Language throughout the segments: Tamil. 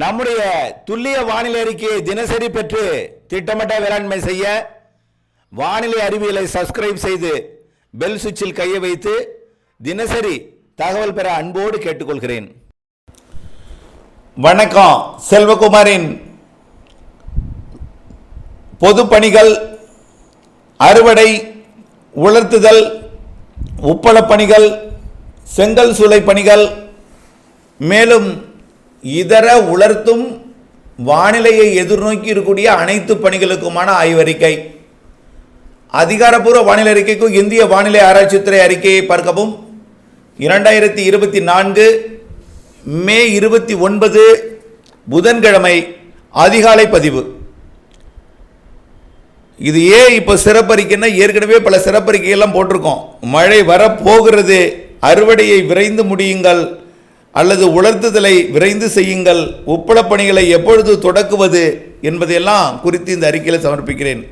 நம்முடைய துல்லிய வானிலை அறிக்கையை தினசரி பெற்று திட்டமிட்ட வேளாண்மை செய்ய வானிலை அறிவியலை சப்ஸ்கிரைப் செய்து பெல் சுவிட்சில் கையை வைத்து தினசரி தகவல் பெற அன்போடு கேட்டுக்கொள்கிறேன். வணக்கம். செல்வகுமாரின் பொது பணிகள் அறுவடை உலர்த்துதல் உப்பளப் பணிகள் செங்கல் சூளை பணிகள் மேலும் இதர உலர்த்தும் வானிலையை எதிர்நோக்கி இருக்கக்கூடிய அனைத்து பணிகளுக்குமான ஆய்வறிக்கை. அதிகாரப்பூர்வ வானிலை அறிக்கைக்கும் இந்திய வானிலை ஆராய்ச்சித்துறை அறிக்கையை பார்க்கவும். இரண்டாயிரத்தி இருபத்தி நான்கு மே இருபத்தி ஒன்பது புதன்கிழமை அதிகாலை பதிவு. இது ஏன் இப்போ சிறப்பறிக்கைன்னா ஏற்கனவே பல சிறப்பறிக்கையெல்லாம் போட்டிருக்கோம். மழை வரப்போகிறது அறுவடையை விரைந்து முடியுங்கள் அல்லது உலர்த்துதலை விரைந்து செய்யுங்கள் உப்பளப் பணிகளை எப்பொழுது தொடக்குவது என்பதையெல்லாம் குறித்து இந்த அறிக்கையில் சமர்ப்பிக்கிறேன்.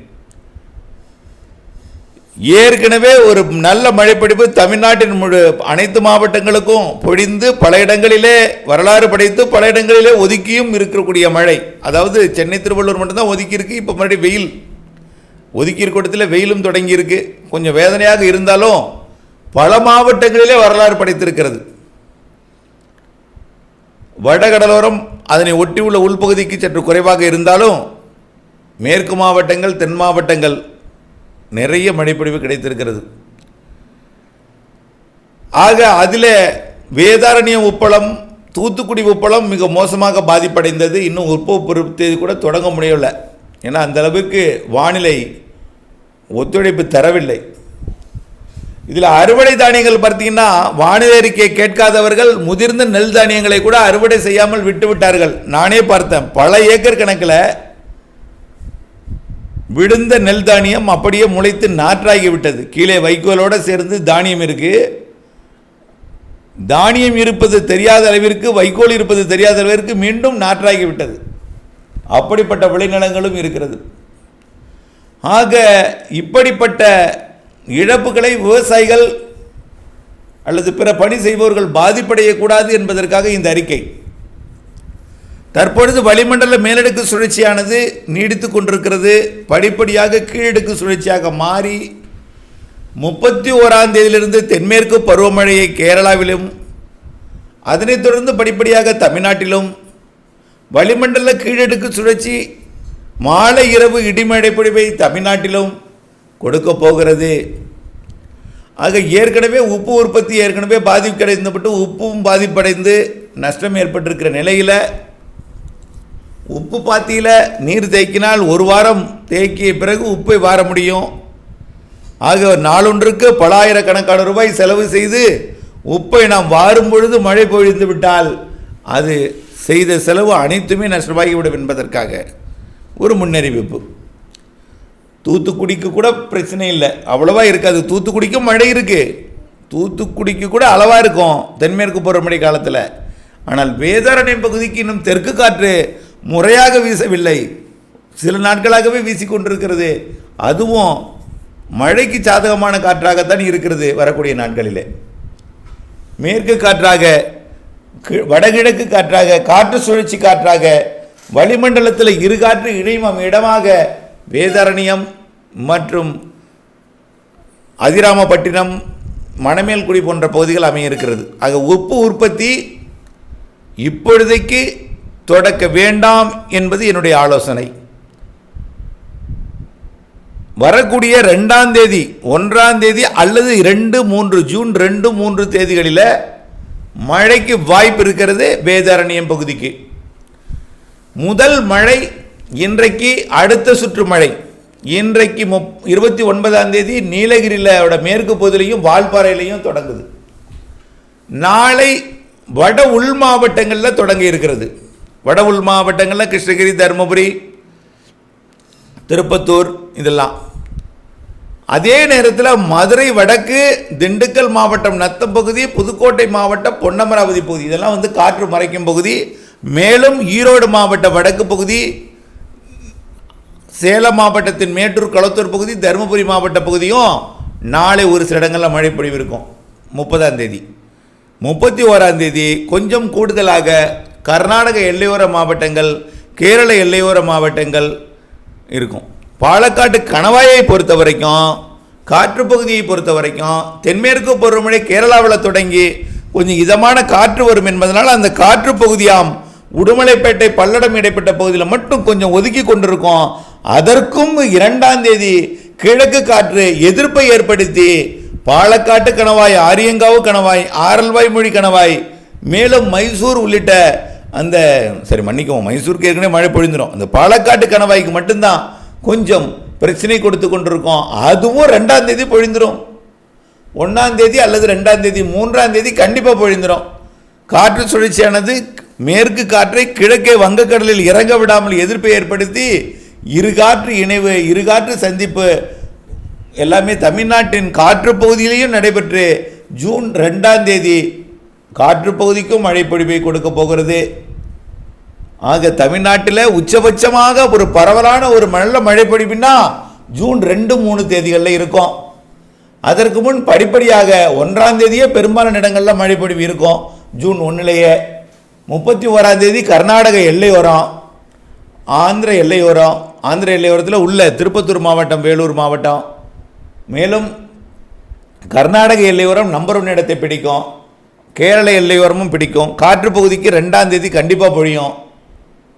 ஏற்கனவே ஒரு நல்ல மழைப்பிடிப்பு தமிழ்நாட்டின் முழு அனைத்து மாவட்டங்களுக்கும் பொழிந்து பல இடங்களிலே வரலாறு படைத்து பல இடங்களிலே ஒதுக்கியும் இருக்கக்கூடிய மழை. அதாவது சென்னை திருவள்ளூர் மட்டும்தான் ஒதுக்கியிருக்கு இப்போ மறுபடியும் வெயில். ஒதுக்கி கூட்டத்தில் வெயிலும் தொடங்கியிருக்கு. கொஞ்சம் வேதனையாக இருந்தாலும் பல மாவட்டங்களிலே வரலாறு படைத்திருக்கிறது. வடகடலோரம் அதனை ஒட்டியுள்ள உள்பகுதிக்கு சற்று குறைவாக இருந்தாலும் மேற்கு மாவட்டங்கள் தென் மாவட்டங்கள் நிறைய மழைப்பொழிவு கிடைத்திருக்கிறது. ஆக அதில் வேதாரண்யம் உப்பளம் தூத்துக்குடி உப்பளம் மிக மோசமாக பாதிப்படைந்தது. இன்னும் உற்பத்தி தேதி கூட தொடங்க முடியவில்லை. ஏன்னா அந்த அளவுக்கு வானிலை ஒத்துழைப்பு தரவில்லை. இதில் அறுவடை தானியங்கள் பார்த்தீங்கன்னா வானிலை அறிக்கையை கேட்காதவர்கள் முதிர்ந்த நெல் தானியங்களை கூட அறுவடை செய்யாமல் விட்டு விட்டார்கள். நானே பார்த்தேன். பல ஏக்கர் கணக்கில் விழுந்த நெல் தானியம் அப்படியே முளைத்து நாற்றாகி விட்டது. கீழே வைக்கோலோடு சேர்ந்து தானியம் இருக்கு. தானியம் இருப்பது தெரியாத அளவிற்கு வைக்கோல் இருப்பது தெரியாத அளவிற்கு மீண்டும் நாற்றாகி விட்டது. அப்படிப்பட்ட விளைநிலங்களும் இருக்கிறது. ஆக இப்படிப்பட்ட இழப்புகளை விவசாயிகள் அல்லது பிற பணி செய்பவர்கள் பாதிப்படையக்கூடாது என்பதற்காக இந்த அறிக்கை. தற்பொழுது வளிமண்டல மேலடுக்கு சுழற்சியானது நீடித்து கொண்டிருக்கிறது. படிப்படியாக கீழடுக்கு சுழற்சியாக மாறி முப்பத்தி ஓராம் தேதியிலிருந்து தென்மேற்கு பருவமழையை கேரளாவிலும் அதனைத் தொடர்ந்து படிப்படியாக தமிழ்நாட்டிலும் வளிமண்டல கீழடுக்கு சுழற்சி மாலை இரவு இடிமழை பொழிவை தமிழ்நாட்டிலும் கொடுக்க போகிறது. ஆக ஏற்கனவே உப்பு உற்பத்தி ஏற்கனவே பாதிப்படைந்தப்பட்டு உப்பும் பாதிப்படைந்து நஷ்டம் ஏற்பட்டிருக்கிற நிலையில் உப்பு பாத்தியில் நீர் தேக்கினால் ஒரு வாரம் தேக்கிய பிறகு உப்பை வார முடியும். ஆக நாளொன்றுக்கு பல ஆயிரக்கணக்கான ரூபாய் செலவு செய்து உப்பை நாம் வாரும் பொழுது மழை பொழிந்து விட்டால் அது செய்த செலவு அனைத்துமே நஷ்டமாகிவிடும் என்பதற்காக ஒரு முன்னறிவிப்பு. தூத்துக்குடிக்கு கூட பிரச்சனை இல்லை. அவ்வளோவா இருக்காது. தூத்துக்குடிக்கும் மழை இருக்குது தூத்துக்குடிக்கு கூட அளவாக இருக்கும். தென்மேற்கு பருவமழை காலத்தில். ஆனால் வேதாரண்யம் பகுதிக்கு இன்னும் தெற்கு காற்று முறையாக வீசவில்லை. சில நாட்களாகவே வீசிக்கொண்டிருக்கிறது அதுவும் மழைக்கு சாதகமான காற்றாகத்தான் இருக்கிறது வரக்கூடிய நாட்களிலே. மேற்கு காற்றாக கி- வடகிழக்கு காற்றாக காற்று சுழற்சி காற்றாக வளிமண்டலத்தில் இரு காற்று இணையும் இடமாக வேதாரண்யம் மற்றும் அதிராமப்பட்டினம் மணமேல்குடி போன்ற பகுதிகள் அமையிருக்கிறது. ஆக உப்பு உற்பத்தி இப்பொழுதைக்கு தொடக்க வேண்டாம் என்பது என்னுடைய ஆலோசனை. வரக்கூடிய ரெண்டாம் தேதி ஒன்றாம் தேதி அல்லது ரெண்டு மூன்று ஜூன் ரெண்டு மூன்று தேதிகளில் மழைக்கு வாய்ப்பு இருக்கிறது வேதாரண்யம் பகுதிக்கு. முதல் மழை இன்றைக்கு அடுத்த சுற்று மழை இன்றைக்கு முப் இருபத்தி ஒன்பதாம் தேதி நீலகிரியோட மேற்கு பகுதியிலையும் வால்பாறையிலையும் தொடங்குது. நாளை வட உள் மாவட்டங்களில் தொடங்கி இருக்கிறது. வட உள் மாவட்டங்களில் கிருஷ்ணகிரி தருமபுரி திருப்பத்தூர் இதெல்லாம். அதே நேரத்தில் மதுரை வடக்கு திண்டுக்கல் மாவட்டம் நத்தம் பகுதி புதுக்கோட்டை மாவட்டம் பொன்னமராவதி பகுதி. இதெல்லாம் வந்து காற்று மறைக்கும் பகுதி. மேலும் ஈரோடு மாவட்ட வடக்கு பகுதி சேலம் மாவட்டத்தின் மேட்டூர் களத்தூர் பகுதி தருமபுரி மாவட்ட பகுதியும் நாளை ஒரு சில இடங்களில் மழை பொழிவு இருக்கும். முப்பதாம் தேதி. முப்பத்தி ஓராம் தேதி கொஞ்சம் கூடுதலாக கர்நாடக எல்லையோர மாவட்டங்கள் கேரள எல்லையோர மாவட்டங்கள் இருக்கும். பாலக்காட்டு கணவாயை பொறுத்த வரைக்கும் காற்று பகுதியை பொறுத்த வரைக்கும் தென்மேற்கு பருவமழை கேரளாவில் தொடங்கி கொஞ்சம் இதமான காற்று வரும் என்பதனால் அந்த காற்று பகுதியாம் உடுமலைப்பேட்டை பல்லடம் இடைப்பட்ட பகுதியில் மட்டும் கொஞ்சம் ஒதுக்கி கொண்டிருக்கோம். அதற்கும் இரண்டாம் தேதி கிழக்கு காற்று எதிர்ப்பை ஏற்படுத்தி பாலக்காட்டு கணவாய் ஆரியங்காவு கணவாய் ஆரல்வாய் மொழி கணவாய் மேலும் மைசூர் உள்ளிட்ட அந்த சரி மன்னிக்கவும் மைசூருக்கு ஏற்கனவே மழை பொழிந்துடும் அந்த பாலக்காட்டு கணவாய்க்கு மட்டும்தான் கொஞ்சம் பிரச்சனை கொடுத்து கொண்டிருக்கோம். அதுவும் ரெண்டாம் தேதி பொழிந்துடும் ஒன்றாம் தேதி அல்லது ரெண்டாம் தேதி மூன்றாம் தேதி கண்டிப்பாக பொழிந்துடும் காற்று சுழற்சியானது மேற்கு காற்றை கிழக்கே வங்கக்கடலில் இறங்க விடாமல் எதிர்ப்பை ஏற்படுத்தி இரு காற்று இணைவு இரு காற்று சந்திப்பு எல்லாமே தமிழ்நாட்டின் காற்று பகுதியிலையும் நடைபெற்று ஜூன் ரெண்டாம் தேதி காற்று பகுதிக்கும் மழைப்பொழிவை கொடுக்க போகிறது. ஆக தமிழ்நாட்டில் உச்சபட்சமாக ஒரு பரவலான ஒரு நல்ல மழை ஜூன் ரெண்டு மூணு தேதிகளில் இருக்கும். அதற்கு முன் படிப்படியாக ஒன்றாம் தேதியே பெரும்பாலான இடங்களில் மழைப்பொழிவு இருக்கும். ஜூன் ஒன்றிலேயே முப்பத்தி ஓராம் தேதி கர்நாடக எல்லையோரம் ஆந்திர எல்லையோரம் ஆந்திர எல்லையோரத்தில் உள்ள திருப்பத்தூர் மாவட்டம் வேலூர் மாவட்டம். மேலும் கர்நாடக எல்லையோரம் நம்பர் ஒன் இடத்தை பிடிக்கும். கேரள எல்லையோரமும் பிடிக்கும். காற்று பகுதிக்கு ரெண்டாம் தேதி கண்டிப்பாக பொழியும்.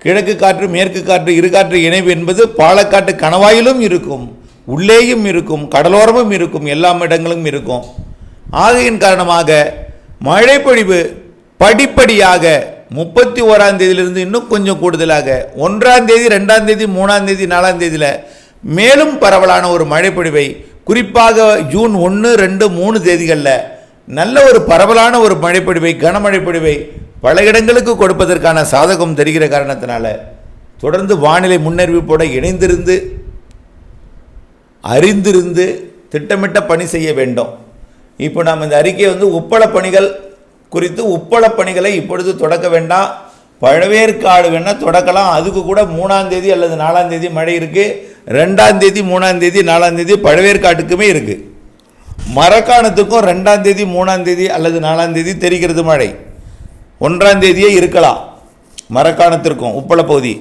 கிழக்கு காற்று மேற்கு காற்று இரு காற்று இணைவு என்பது பாலக்காட்டு கணவாயிலும் இருக்கும் உள்ளேயும் இருக்கும் கடலோரமும் இருக்கும் எல்லா இடங்களும் இருக்கும். ஆகையின் காரணமாக மழை பொழிவு படிப்படியாக முப்பத்தி ஓராம் தேதியிலிருந்து இன்னும் கொஞ்சம் கூடுதலாக ஒன்றாம் தேதி ரெண்டாம் தேதி மூணாம் தேதி நாலாம் தேதியில் மேலும் பரவலான ஒரு மழைப்பொழிவை குறிப்பாக ஜூன் ஒன்று ரெண்டு மூணு தேதிகளில் நல்ல ஒரு பரவலான ஒரு மழைப்பொழிவை கனமழைப்பொழிவை பல இடங்களுக்கு கொடுப்பதற்கான சாதகம் தெரிகிற காரணத்தினால தொடர்ந்து வானிலை முன்னறிவிப்போடு இணைந்திருந்து அறிந்திருந்து திட்டமிட்ட பணி செய்ய வேண்டும். இப்போ நாம் இந்த அறிக்கையை வந்து உப்பள பணிகள் குறித்து உப்பள பணிகளை இப்பொழுது தொடக்க வேண்டாம் பழவேற்காடு வேணால் தொடக்கலாம். அதுக்கு கூட மூணாம் தேதி அல்லது நாலாம் தேதி மழை இருக்குது ரெண்டாம் தேதி மூணாம் தேதி நாலாம் தேதி பழவேற்காட்டுக்குமே இருக்குது மரக்காணத்துக்கும் ரெண்டாம் தேதி மூணாம் தேதி அல்லது நாலாம் தேதி தெரிகிறது மழை. ஒன்றாம் தேதியே இருக்கலாம். மரக்காணத்திற்கும் உப்பள பகுதி.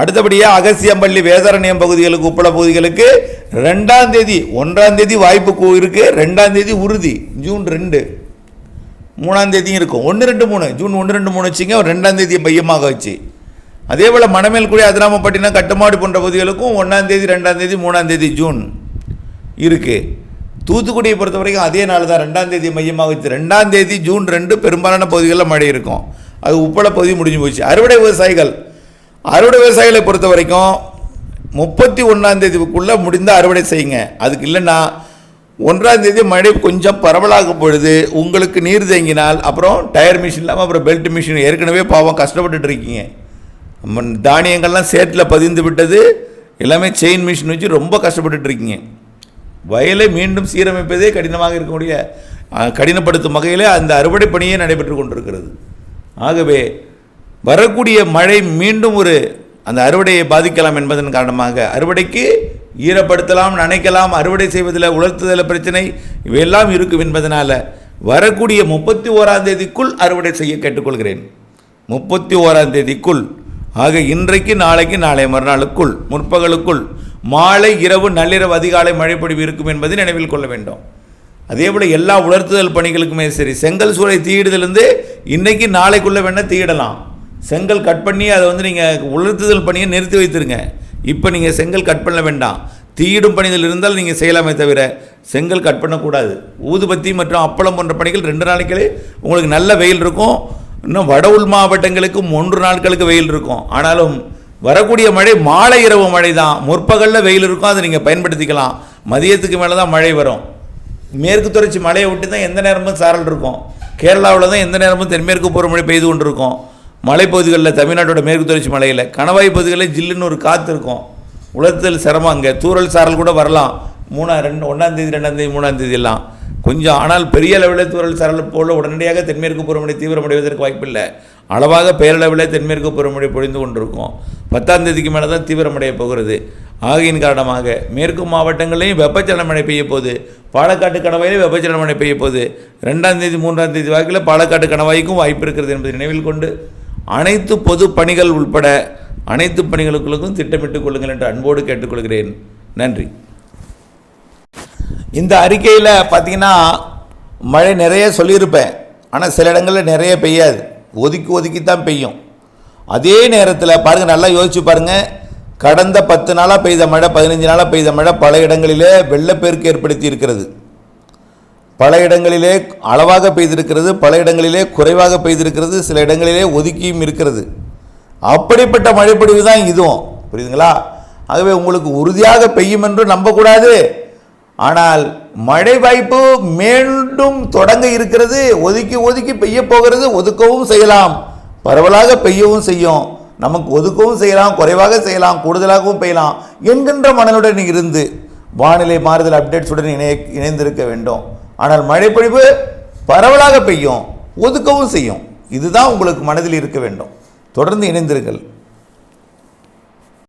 அடுத்தபடியாக அகசியம்பள்ளி வேதாரண்யம் பகுதிகளுக்கு உப்பள பகுதிகளுக்கு ரெண்டாம் தேதி ஒன்றாம் தேதி வாய்ப்பு இருக்குது ரெண்டாம் தேதி உறுதி ஜூன் ரெண்டு. மூணாம் தேதியும் இருக்கும். ஒன்று ரெண்டு மூணு. ஜூன் ஒன்று ரெண்டு மூணு வச்சுங்க ஒரு ரெண்டாம் தேதியை மையமாக வச்சு. அதே போல் மணமேல்குடி அதிராமப்பட்டினம் கட்டுமாடு போன்ற பகுதிகளுக்கும் ஒன்றாம் தேதி ரெண்டாம் தேதி மூணாம் தேதி ஜூன் இருக்குது தூத்துக்குடியை பொறுத்த வரைக்கும் அதே நாள் தான் ரெண்டாம் தேதி மையமாக வச்சு. ரெண்டாம் தேதி ஜூன் ரெண்டு பெரும்பாலான பகுதிகளில் மழை இருக்கும். அது உப்பள பகுதி முடிஞ்சு போச்சு. அறுவடை விவசாயிகள் அறுவடை விவசாயிகளை பொறுத்த வரைக்கும் முப்பத்தி ஒன்றாம் தேதிக்குள்ளே அறுவடை செய்யுங்க. அதுக்கு இல்லைன்னா ஒன்றாம் தேதி மழை கொஞ்சம் பரவலாகும் பொழுது உங்களுக்கு நீர் தேங்கினால் அப்புறம் டயர் மிஷின் இல்லாமல் அப்புறம் பெல்ட் மிஷின் ஏற்கனவே பாவம் கஷ்டப்பட்டுட்டு இருக்கீங்க. தானியங்கள்லாம் சேட்டில் பதிந்து விட்டது. எல்லாமே செயின் மிஷின் வச்சு ரொம்ப கஷ்டப்பட்டுட்டு இருக்கீங்க. வயலை மீண்டும் சீரமைப்பதே கடினமாக இருக்கக்கூடிய கடினப்படுத்தும் வகையில் அந்த அறுவடை பணியே நடைபெற்று கொண்டிருக்கிறது. ஆகவே வரக்கூடிய மழை மீண்டும் ஒரு அந்த அறுவடையை பாதிக்கலாம் என்பதன் காரணமாக அறுவடைக்கு ஈரப்படுத்தலாம் நனைக்கலாம் அறுவடை செய்வதில் உலர்த்துதல் பிரச்சனை இவையெல்லாம் இருக்கும் என்பதனால் வரக்கூடிய முப்பத்தி ஓராம் தேதிக்குள் அறுவடை செய்ய கேட்டுக்கொள்கிறேன். முப்பத்தி ஓராம் தேதிக்குள். ஆக இன்றைக்கு நாளைக்கு நாளை மறுநாளுக்குள் முற்பகலுக்குள் மாலை இரவு நள்ளிரவு அதிகாலை மழைப்பொழிவு இருக்கும் என்பதை நினைவில் கொள்ள வேண்டும். அதே போல் எல்லா உலர்த்துதல் பணிகளுக்குமே சரி செங்கல் சூளை தீயிடுதலேருந்து இன்றைக்கி நாளைக்குள்ளே வேணால் தீயிடலாம். செங்கல் கட் பண்ணி அதை வந்து நீங்கள் உலர்த்துதல் பணியை நிறுத்தி வைத்திருங்க. இப்போ நீங்கள் செங்கல் கட் பண்ண வேண்டாம். தீயிடும் பணிகள் இருந்தால் நீங்கள் செய்யலாமே தவிர செங்கல் கட் பண்ணக்கூடாது. ஊதுபத்தி மற்றும் அப்பளம் போன்ற பணிகள் ரெண்டு நாளைகளே உங்களுக்கு நல்ல வெயில் இருக்கும். இன்னும் வட உள் மாவட்டங்களுக்கு மூன்று நாட்களுக்கு வெயில் இருக்கும். ஆனாலும் வரக்கூடிய மழை மாலை இரவு மழை தான். முற்பகலில் வெயில் இருக்கும் அதை நீங்கள் பயன்படுத்திக்கலாம். மதியத்துக்கு மேலே தான் மழை வரும். மேற்கு தொடர்ச்சி மழையை விட்டு தான் எந்த நேரமும் சாரல் இருக்கும். கேரளாவில் தான் எந்த நேரமும் தென்மேற்கு பருவமழை பெய்து கொண்டிருக்கும். மலைப்பகுதிகளில் தமிழ்நாட்டோட மேற்கு தொடர்ச்சி மலையில் கணவாய் பகுதிகளில் ஜில்லுன்னு ஒரு காற்று இருக்கும். உலர்த்தல் சிரமம் அங்கே. தூரல் சாரல் கூட வரலாம். மூணா ரெண்டு ஒன்றாந்தேதி ரெண்டாந்தேதி ரெண்டாம் எல்லாம். கொஞ்சம் ஆனால் பெரிய அளவில் தூரல் சாரல் போல உடனடியாக தென்மேற்கு பருவமழை தீவிரமடைவதற்கு வாய்ப்பில்லை அளவாக பேரளவில் தென்மேற்கு பருவமழை பொழிந்து கொண்டிருக்கும். பத்தாம் தேதிக்கு மேலே தான் தீவிரமடைய போகிறது. ஆகையின் காரணமாக மேற்கு மாவட்டங்களையும் வெப்பச்சலன மழை பெய்ய போகுது. பாலக்காட்டு கணவாயிலும் வெப்பச்சலன மழை பெய்ய போகுது. ரெண்டாம் தேதி மூன்றாம் தேதி வாக்கில் பாலக்காட்டு கணவாய்க்கும் வாய்ப்பு இருக்கிறது என்பதை நினைவில் கொண்டு அனைத்து பொது பணிகள் உள்பட அனைத்து பணிகளுக்கும் திட்டமிட்டுக் கொள்ளுங்கள் என்று அன்போடு கேட்டுக்கொள்கிறேன். நன்றி. இந்த அறிக்கையில் பார்த்தீங்கன்னா மழை நிறைய சொல்லியிருப்பேன். ஆனால் சில இடங்களில் நிறைய பெய்யாது. ஒதுக்கி ஒதுக்கி தான் பெய்யும். அதே நேரத்தில் பாருங்கள் நல்லா யோசிச்சு பாருங்கள் கடந்த பத்து நாளாக பெய்த மழை பதினஞ்சு நாளாக பெய்த மழை பல இடங்களிலே வெள்ளப்பெருக்கு ஏற்படுத்தி இருக்கிறது. பல இடங்களிலே அளவாக பெய்திருக்கிறது பல இடங்களிலே குறைவாக பெய்திருக்கிறது சில இடங்களிலே ஒதுக்கியும் இருக்கிறது. அப்படிப்பட்ட மழைப்பொழிவு தான் இதுவும். புரியுதுங்களா? ஆகவே உங்களுக்கு உறுதியாக பெய்யும் என்று நம்பக்கூடாது. ஆனால் மழை வாய்ப்பு மீண்டும் தொடங்க இருக்கிறது ஒதுக்கி ஒதுக்கி பெய்ய போகிறது ஒதுக்கவும் செய்யலாம். பரவலாக பெய்யவும் செய்யும். நமக்கு ஒதுக்கவும் செய்யலாம் குறைவாக செய்யலாம் கூடுதலாகவும் பெய்யலாம் என்கின்ற மனதுடன் இருந்து வானிலை மாறுதல் அப்டேட்ஸுடன் இணைய இணைந்திருக்க வேண்டும். ஆனால் மழைப்பொழிவு பரவலாக பெய்யும் ஒதுக்கவும் செய்யும். இதுதான் உங்களுக்கு மனதில் இருக்க வேண்டும். தொடர்ந்து இணைந்திருங்கள்.